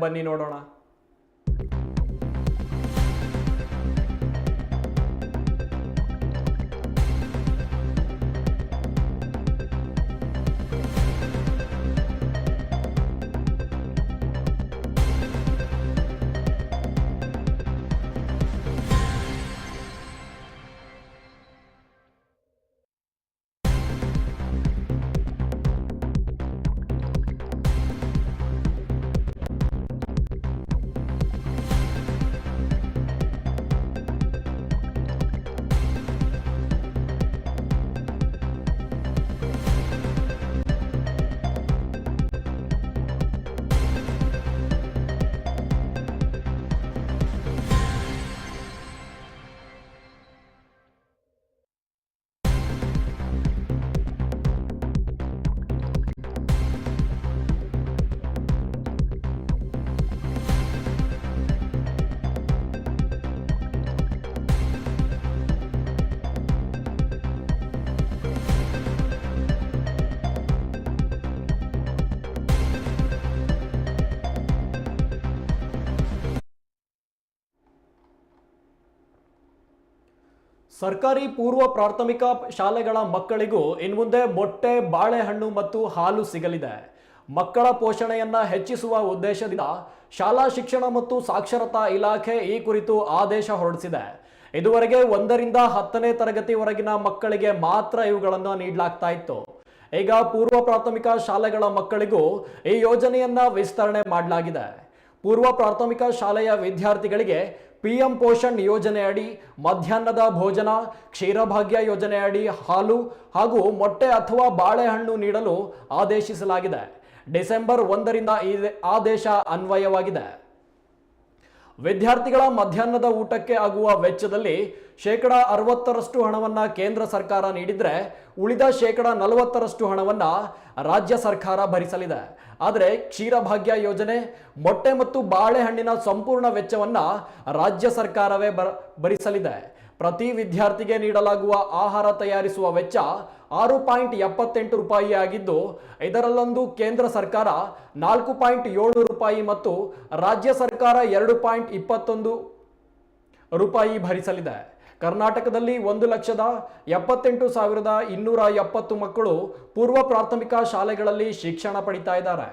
ಬನ್ನಿ ನೋಡೋಣ. ಸರ್ಕಾರಿ ಪೂರ್ವ ಪ್ರಾಥಮಿಕ ಶಾಲೆಗಳ ಮಕ್ಕಳಿಗೂ ಇನ್ಮುಂದೆ ಮೊಟ್ಟೆ, ಬಾಳೆಹಣ್ಣು ಮತ್ತು ಹಾಲು ಸಿಗಲಿದೆ. ಮಕ್ಕಳ ಪೋಷಣೆಯನ್ನ ಹೆಚ್ಚಿಸುವ ಉದ್ದೇಶದಿಂದ ಶಾಲಾ ಶಿಕ್ಷಣ ಮತ್ತು ಸಾಕ್ಷರತಾ ಇಲಾಖೆ ಈ ಕುರಿತು ಆದೇಶ ಹೊರಡಿಸಿದೆ. ಇದುವರೆಗೆ ಒಂದರಿಂದ ಹತ್ತನೇ ತರಗತಿವರೆಗಿನ ಮಕ್ಕಳಿಗೆ ಮಾತ್ರ ಇವುಗಳನ್ನು ನೀಡಲಾಗ್ತಾ ಇತ್ತು. ಈಗ ಪೂರ್ವ ಪ್ರಾಥಮಿಕ ಶಾಲೆಗಳ ಮಕ್ಕಳಿಗೂ ಈ ಯೋಜನೆಯನ್ನ ವಿಸ್ತರಣೆ ಮಾಡಲಾಗಿದೆ. ಪೂರ್ವ ಪ್ರಾಥಮಿಕ ಶಾಲೆಯ ವಿದ್ಯಾರ್ಥಿಗಳಿಗೆ ಪಿಎಂ ಪೋಷಣ್ ಯೋಜನೆಯಡಿ ಮಧ್ಯಾಹ್ನದ ಭೋಜನ, ಕ್ಷೀರಭಾಗ್ಯ ಯೋಜನೆಯಡಿ ಹಾಲು ಹಾಗೂ ಮೊಟ್ಟೆ ಅಥವಾ ಬಾಳೆಹಣ್ಣು ನೀಡಲು ಆದೇಶಿಸಲಾಗಿದೆ. ಡಿಸೆಂಬರ್ ಒಂದರಿಂದ ಈ ಆದೇಶ ಅನ್ವಯವಾಗಿದೆ. ವಿದ್ಯಾರ್ಥಿಗಳ ಮಧ್ಯಾಹ್ನದ ಊಟಕ್ಕೆ ಆಗುವ ವೆಚ್ಚದಲ್ಲಿ ಶೇಕಡ ಅರವತ್ತರಷ್ಟು ಹಣವನ್ನು ಕೇಂದ್ರ ಸರ್ಕಾರ ನೀಡಿದ್ರೆ ಉಳಿದ ಶೇಕಡ ನಲವತ್ತರಷ್ಟು ಹಣವನ್ನ ರಾಜ್ಯ ಸರ್ಕಾರ ಭರಿಸಲಿದೆ. ಆದರೆ ಕ್ಷೀರಭಾಗ್ಯ ಯೋಜನೆ, ಮೊಟ್ಟೆ ಮತ್ತು ಬಾಳೆಹಣ್ಣಿನ ಸಂಪೂರ್ಣ ವೆಚ್ಚವನ್ನ ರಾಜ್ಯ ಸರ್ಕಾರವೇ ಬರ, ಭರಿಸಲಿದೆ. ಪ್ರತಿ ವಿದ್ಯಾರ್ಥಿಗೆ ನೀಡಲಾಗುವ ಆಹಾರ ತಯಾರಿಸುವ ವೆಚ್ಚ ಆರು ಪಾಯಿಂಟ್ ಎಪ್ಪತ್ತೆಂಟು ರೂಪಾಯಿ ಆಗಿದ್ದು, ಇದರಲ್ಲೊಂದು ಕೇಂದ್ರ ಸರ್ಕಾರ ನಾಲ್ಕು ಪಾಯಿಂಟ್ ಏಳು ರೂಪಾಯಿ ಮತ್ತು ರಾಜ್ಯ ಸರ್ಕಾರ ಎರಡು ಪಾಯಿಂಟ್ ಇಪ್ಪತ್ತೊಂದು ರೂಪಾಯಿ ಭರಿಸಲಿದೆ. ಕರ್ನಾಟಕದಲ್ಲಿ ಒಂದು ಲಕ್ಷದ ಎಪ್ಪತ್ತೆಂಟು ಸಾವಿರದ ಇನ್ನೂರ ಎಪ್ಪತ್ತು ಮಕ್ಕಳು ಪೂರ್ವ ಪ್ರಾಥಮಿಕ ಶಾಲೆಗಳಲ್ಲಿ ಶಿಕ್ಷಣ ಪಡಿತಾ ಇದ್ದಾರೆ.